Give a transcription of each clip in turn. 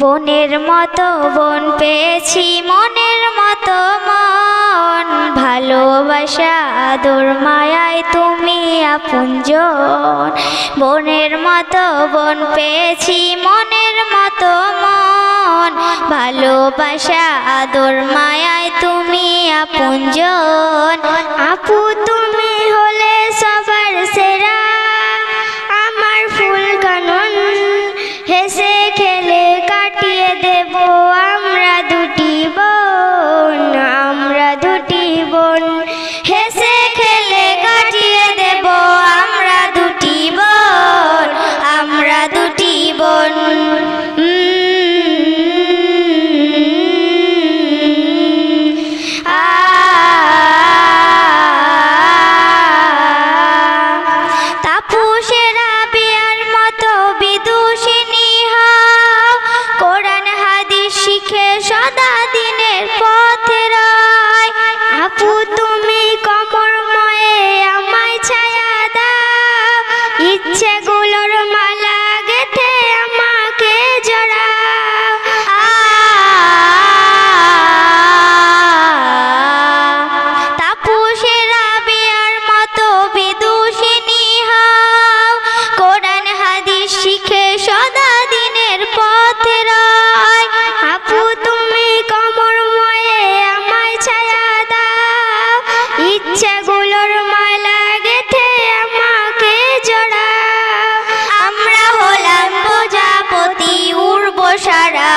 বোনের মতো বোন পেয়েছি, মনের মতো মন। ভালোবাসা, আদর, মায়ায় তুমি আপনজন বোনের মতো বোন পেয়েছি, মনের মতো মন। ভালোবাসা, আদর, মায়ায় তুমি আপনজন আপু Ese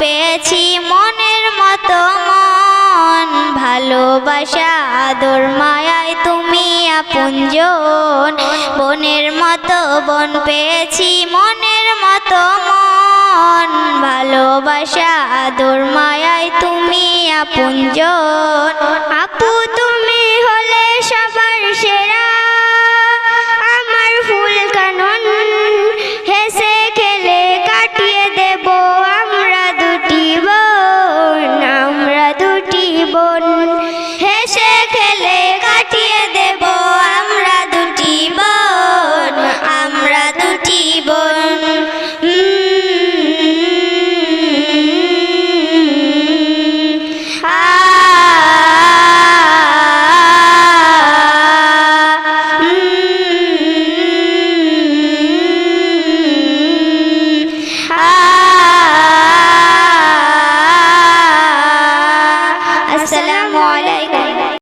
পেয়েছি মনের মতো মন, ভালোবাসা, আদর, মায়ায় তুমি আপনজন বনের মতো বন পেয়েছি মনের মতো মন, ভালোবাসা, আদর, মায়ায় তুমি আপনজন জীবন। হেসে খেলে